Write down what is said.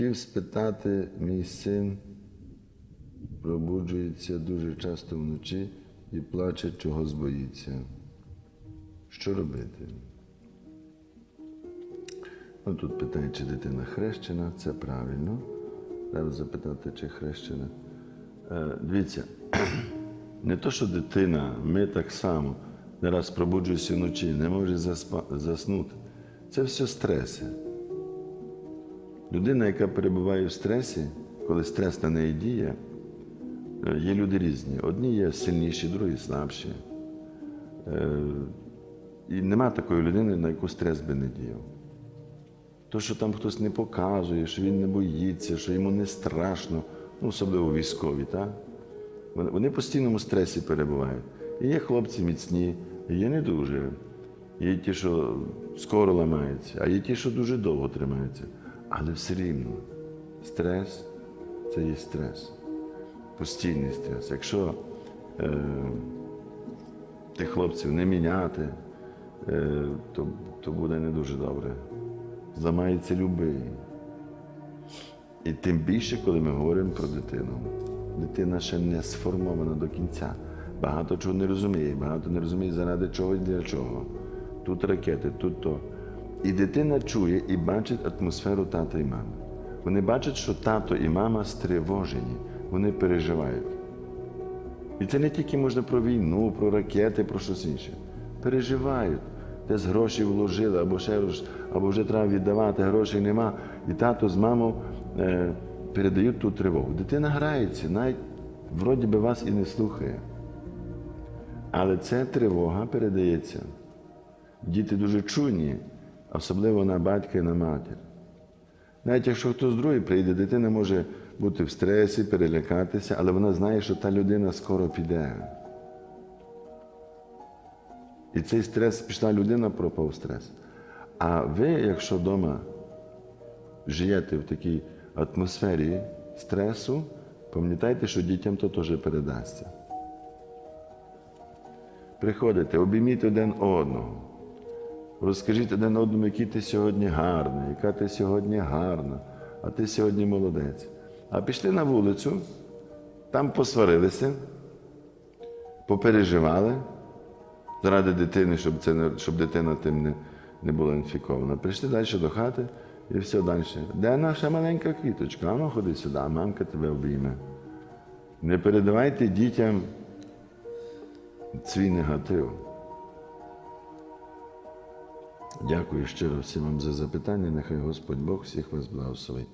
Хотів спитати, мій син пробуджується дуже часто вночі і плаче, чогось боїться. Що робити? Ну, тут питає, чи дитина хрещена, це правильно. Треба запитати, чи хрещена. Е, дивіться, не то, що дитина, ми так само не раз пробуджуємося вночі, не може заснути. Це все стреси. Людина, яка перебуває в стресі, коли стрес на неї діє, е, є люди різні. Одні є сильніші, другі слабші. Е, І нема такої людини, на яку стрес би не діяв. То, що там хтось не показує, що він не боїться, що йому не страшно, ну, особливо військові, так? Вони, в постійному стресі перебувають. І є хлопці міцні, є не дуже. Є ті, що скоро ламаються, а є ті, що дуже довго тримаються. Але все рівно стрес це є стрес. Постійний стрес. Якщо е, тих хлопців не міняти, е, то, то буде не дуже добре. Зламається любий. І тим більше, коли ми говоримо про дитину. Дитина ще не сформована до кінця. Багато чого не розуміє, багато не розуміє, заради чого і для чого. Тут ракети, тут то. І дитина чує і бачить атмосферу тата і мами. Вони бачать, що тато і мама стривожені, вони переживають. І це не тільки можна про війну, про ракети, про щось інше. Переживають. Десь гроші вложили, або ще або вже треба віддавати, грошей нема. І тато з мамою е, передають ту тривогу. Дитина грається, навіть вроді би вас і не слухає. Але ця тривога передається. Діти дуже чуйні, особливо на батька і на матір. Навіть якщо хтось другий прийде, дитина може бути в стресі, перелякатися, але вона знає, що та людина скоро піде. І цей стрес пішла людина, пропав стрес. А ви, якщо вдома живете в такій атмосфері стресу, пам'ятайте, що дітям то теж передасться. Приходите, обійміть один одного. Розкажіть один одному, який ти сьогодні гарний, яка ти сьогодні гарна, а ти сьогодні молодець. А пішли на вулицю, там посварилися, попереживали заради дитини, щоб, це не, щоб дитина тим не, не була інфікована. Прийшли далі до хати і все далі. Де наша маленька квіточка? А ходи сюди, мамка тебе обійме. Не передавайте дітям свій негатив. Дякую щиро всім вам за запитання. Нехай Господь Бог всіх вас благословить.